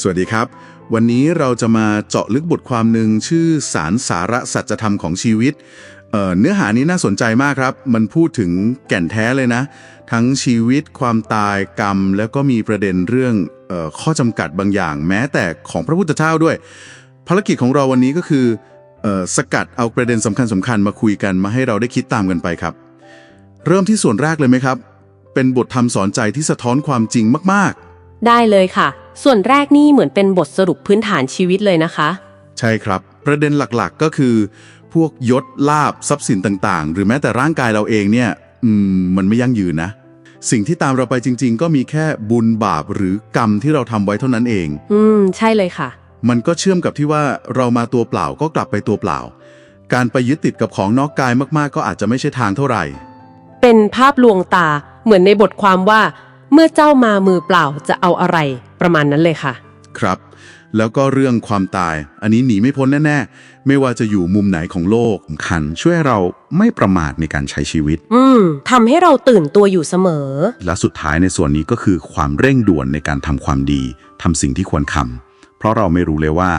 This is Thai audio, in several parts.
สวัสดีครับ วันนี้เราจะมาเจาะลึกบทความหนึ่งชื่อสารสาระสัจธรรมของชีวิตเเนื้อหานี้น่าสนใจมากครับ มันพูดถึงแก่นแท้เลยนะ ทั้งชีวิตความตายกรรม แล้วก็มีประเด็นเรื่องออข้อจำกัดบางอย่าง แม้แต่ของพระพุทธเจ้าด้วย ภารกิจของเราวันนี้ก็คือออสกัดเอาประเด็นสำคัญสำคัญมาคุยกันมาให้เราได้คิดตามกันไปครับ เริ่มที่ส่วนแรกเลยไหมครับ เป็นบทธรรมสอนใจที่สะท้อนความจริงมากๆ ได้เลยค่ะ ส่วนแรกนี่เหมือนเป็นบทสรุปพื้นฐานชีวิตเลยนะคะ ใช่ครับ ประเด็นหลักๆก็คือ พวกยศลาบทรัพย์สินต่างๆ หรือแม้แต่ร่างกายเราเองเนี่ยอืมมันไม่ยั่งยืนนะ สิ่งที่ตามเราไปจริง ๆ ก็มีแค่บุญบาปหรือกรรมที่เราทำไว้เท่านั้นเอง อืม ใช่เลยค่ะ มันก็เชื่อมกับที่ว่าเรามาตัวเปล่าก็กลับไปตัวเปล่า การไปยึดติดกับของนอกกายมากๆ ก็อาจจะไม่ใช่ทางเท่าไหร่ เป็นภาพลวงตาเหมือนในบทความว่า เมื่อเจ้ามามือเปล่าจะเอาอะไรประมาณนั้นเลยค่ะ ครับ แล้วก็เรื่องความตาย อันนี้หนีไม่พ้นแน่ ๆ ไม่ว่าจะอยู่มุมไหนของโลกสำคัญช่วยให้เราไม่ประมาทในการใช้ชีวิต อืมทำให้เราตื่นตัวอยู่เสมอ และสุดท้ายในส่วนนี้ก็คือความเร่งด่วนในการทำความดีทำสิ่งที่ควรทำเพราะเราไม่รู้เลยว่า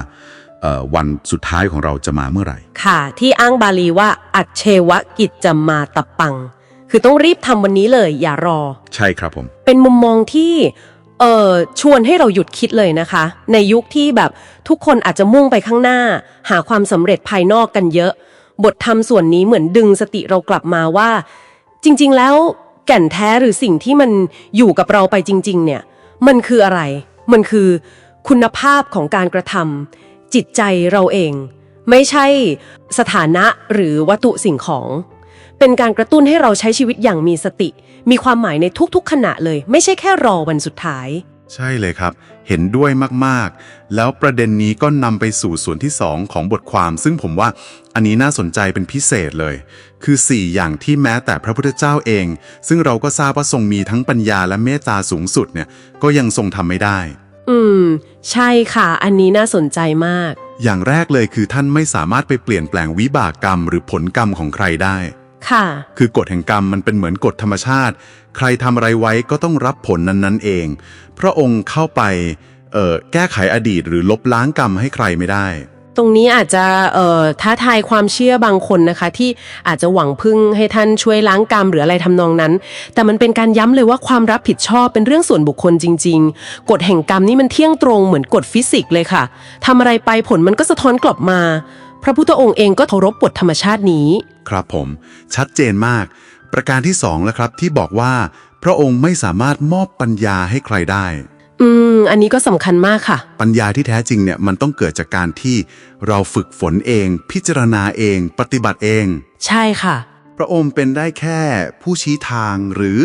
เอ่อวันสุดท้ายของเราจะมาเมื่อไหร่ ค่ะ ที่อ้างบาลีว่า อัจเชวกิจจะมาตะปัง คือต้องรีบทำวันนี้เลย อย่ารอ ใช่ครับผม เป็นมุมมองที่เอ่อชวนให้เราหยุดคิดเลยนะคะ ในยุคที่แบบทุกคนอาจจะมุ่งไปข้างหน้า หาความสำเร็จภายนอกกันเยอะ บทธรรมส่วนนี้เหมือนดึงสติเรากลับมาว่า จริง ๆ แล้วแก่นแท้หรือสิ่งที่มันอยู่กับเราไปจริง ๆ เนี่ย มันคืออะไร มันคือคุณภาพของการกระทำจิตใจเราเอง ไม่ใช่สถานะหรือวัตถุสิ่งของ เป็นการกระตุ้นให้เราใช้ชีวิตอย่างมีสติ มีความหมายในทุกๆ ขณะเลย ไม่ใช่แค่รอวันสุดท้าย ใช่เลยครับ เห็นด้วยมากๆ แล้วประเด็นนี้ก็นำไปสู่ส่วนที่ 2 ของบทความ ซึ่งผมว่าอันนี้น่าสนใจเป็นพิเศษเลย คือ 4 อย่างที่แม้แต่พระพุทธเจ้าเอง ซึ่งเราก็ทราบว่าทรงมีทั้งปัญญาและเมตตาสูงสุดเนี่ยก็ยังทรงทำไม่ได้ อืม ใช่ค่ะ อันนี้น่าสนใจมาก อย่างแรกเลยคือท่านไม่สามารถไปเปลี่ยนแปลงวิบากกรรม หรือผลกรรมของใครได้ ค่ะ คือกฎแห่งกรรมมันเป็นเหมือนกฎธรรมชาติ ใครทำอะไรไว้ก็ต้องรับผลนั้นๆเอง พระองค์เข้าไปเอ่อแก้ไขอดีตหรือลบล้างกรรมให้ใครไม่ได้ ตรงนี้อาจจะเอ่อท้าทายความเชื่อบางคนนะคะ ที่อาจจะหวังพึ่งให้ท่านช่วยล้างกรรมหรืออะไรทำนองนั้น แต่มันเป็นการย้ำเลยว่าความรับผิดชอบเป็นเรื่องส่วนบุคคลจริง ๆ กฎแห่งกรรมนี่มันเที่ยงตรงเหมือนกฎฟิสิกส์เลยค่ะทำอะไรไปผลมันก็สะท้อนกลับมา พระพุทธองค์เองก็เคารพกฎธรรมชาตินี้ ครับผม ชัดเจนมาก ประการที่สองแล้วครับที่บอกว่า พระองค์ไม่สามารถมอบปัญญาให้ใครได้ อืม อันนี้ก็สำคัญมากค่ะ ปัญญาที่แท้จริงเนี่ยมันต้องเกิดจากการที่เราฝึกฝนเอง พิจารณาเอง ปฏิบัติเอง ใช่ค่ะ พระองค์เป็นได้แค่ผู้ชี้ทางหรือ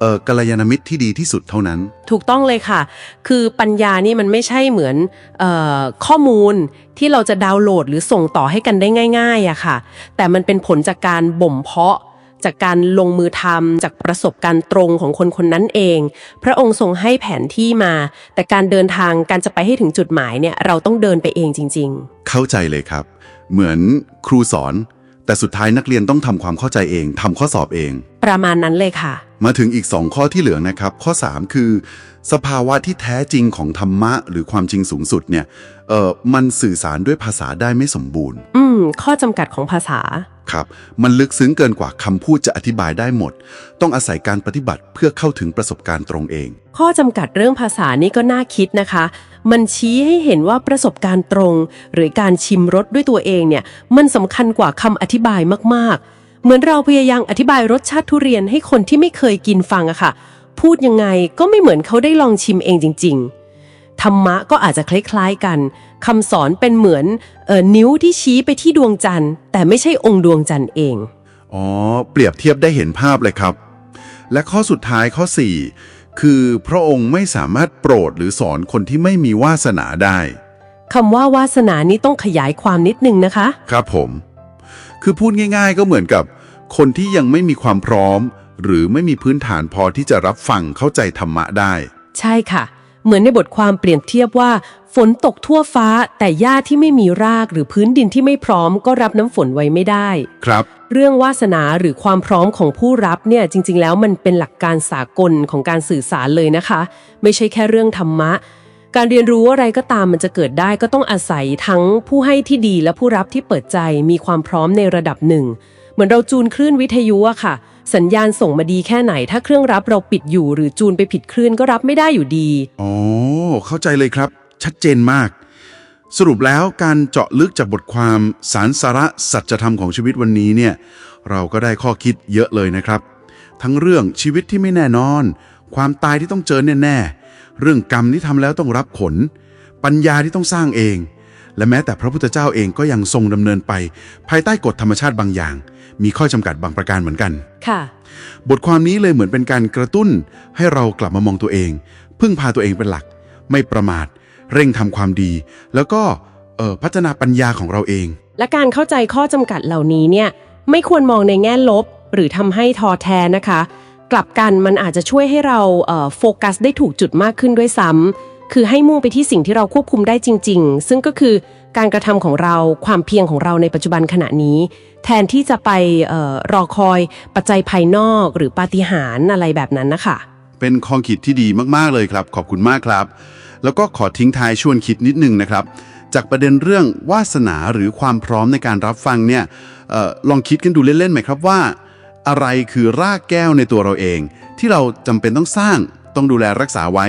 เอ่อกัลยาณมิตรที่ดีที่สุดเท่านั้น ถูกต้องเลยค่ะ คือปัญญานี่มันไม่ใช่เหมือนเออข้อมูลที่เราจะดาวน์โหลดหรือส่งต่อให้กันได้ง่ายๆอะค่ะ แต่มันเป็นผลจากการบ่มเพาะ จากการลงมือทำจากประสบการณ์ตรงของคนคนนั้นเอง พระองค์ทรงให้แผนที่มา แต่การเดินทางการจะไปให้ถึงจุดหมายเนี่ยเราต้องเดินไปเองจริงเข้าใจเลยครับ เหมือนครูสอน แต่สุดท้ายนักเรียนต้องทำความเข้าใจเองทำข้อสอบเองๆประมาณนั้นเลยค่ะ มาถึงอีก 2 ข้อที่เหลือนะครับ ข้อ 3 คือ สภาวะที่แท้จริงของธรรมะ หรือความจริงสูงสุดเนี่ยเออมันสื่อสารด้วยภาษาได้ไม่สมบูรณ์ อืม ข้อจำกัดของภาษา ครับ มันลึกซึ้งเกินกว่าคำพูดจะอธิบายได้หมด ต้องอาศัยการปฏิบัติเพื่อเข้าถึงประสบการณ์ตรงเอง ข้อจำกัดเรื่องภาษานี่ก็น่าคิดนะคะ มันชี้ให้เห็นว่าประสบการณ์ตรง หรือการชิมรสด้วยตัวเองเนี่ย มันสำคัญกว่าคำอธิบายมากๆ เหมือนเราพยายามอธิบายรสชาติทุเรียนให้คนที่ไม่เคยกินฟังอะค่ะ พูดยังไงก็ไม่เหมือนเขาได้ลองชิมเองจริง ๆ ธรรมะก็อาจจะคล้ายๆกันคำสอนเป็นเหมือนเอ่อนิ้วที่ชี้ไปที่ดวงจันทร์ แต่ไม่ใช่องค์ดวงจันทร์เอง อ๋อ เปรียบเทียบได้เห็นภาพเลยครับ และข้อสุดท้ายข้อ 4 คือพระองค์ไม่สามารถโปรดหรือสอนคนที่ไม่มีวาสนาได้คำว่าวาสนานี้ต้องขยายความนิดนึงนะคะ ครับผม คือพูดง่าย ๆ ก็เหมือนกับ คนที่ยังไม่มีความพร้อม หรือไม่มีพื้นฐานพอที่จะรับฟังเข้าใจธรรมะได้ ใช่ค่ะ เหมือนในบทความเปรียบเทียบว่า ฝนตกทั่วฟ้า แต่หญ้าที่ไม่มีรากหรือพื้นดินที่ไม่พร้อม ก็รับน้ำฝนไว้ไม่ได้ ครับ เรื่องวาสนาหรือความพร้อมของผู้รับเนี่ยจริง ๆ แล้วมันเป็นหลักการสากลของการสื่อสารเลยนะคะ ไม่ใช่แค่เรื่องธรรมะ การเรียนรู้อะไรก็ตามมันจะเกิดได้ก็ต้องอาศัยทั้งผู้ให้ที่ดีและผู้รับที่เปิดใจมีความพร้อมในระดับหนึ่ง เหมือนเราจูนคลื่นวิทยุอะค่ะ สัญญาณส่งมาดีแค่ไหน ถ้าเครื่องรับเราปิดอยู่หรือจูนไปผิดคลื่นก็รับไม่ได้อยู่ดี อ๋อ เข้าใจเลยครับ ชัดเจนมาก สรุปแล้วการเจาะลึกจากบทความสารสาระสัจธรรมของชีวิตวันนี้เนี่ย เราก็ได้ข้อคิดเยอะเลยนะครับ ทั้งเรื่องชีวิตที่ไม่แน่นอน ความตายที่ต้องเจอแน่ๆ เรื่องกรรมที่ทำแล้วต้องรับผล ปัญญาที่ต้องสร้างเอง และแม้แต่พระพุทธเจ้าเองก็ยังทรงดำเนินไป ภายใต้กฎธรรมชาติบางอย่าง มีข้อจำกัดบางประการเหมือนกัน ค่ะ บทความนี้เลยเหมือนเป็นการกระตุ้น ให้เรากลับมามองตัวเอง พึ่งพาตัวเองเป็นหลัก ไม่ประมาท เร่งทำความดี แล้วก็เอ่อพัฒนาปัญญาของเราเอง และการเข้าใจข้อจำกัดเหล่านี้เนี่ยไม่ควรมองในแง่ลบ หรือทำให้ท้อแท้นะคะ กลับกันมันอาจจะช่วยให้เราโฟกัสได้ถูกจุดมากขึ้นด้วยซ้ำคือให้มุ่งไปที่สิ่งที่เราควบคุมได้จริง ๆ ซึ่งก็คือการกระทำของเราความเพียรของเราในปัจจุบันขณะนี้ แทนที่จะไปออรอคอยปัจจัยภายนอกหรือปาฏิหาริย์อะไรแบบนั้นนะคะเป็นข้อคิดที่ดีมากๆเลยครับ ขอบคุณมากครับ แล้วก็ขอทิ้งท้ายชวนคิดนิดนึงนะครับ จากประเด็นเรื่องวาสนาหรือความพร้อมในการรับฟังเนี่ยออลองคิดกันดูเล่นๆไหมครับว่า อะไรคือรากแก้วในตัวเราเอง ที่เราจำเป็นต้องสร้างต้องดูแลรักษาไว้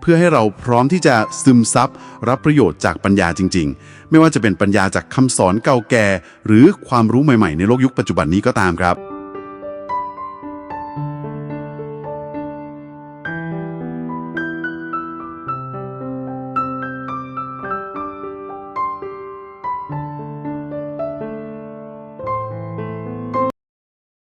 เพื่อให้เราพร้อมที่จะซึมซับรับประโยชน์จากปัญญาจริง ๆ ไม่ว่าจะเป็นปัญญาจากคำสอนเก่าแก่ หรือความรู้ใหม่ๆ ในโลกยุคปัจจุบันนี้ก็ตามครับ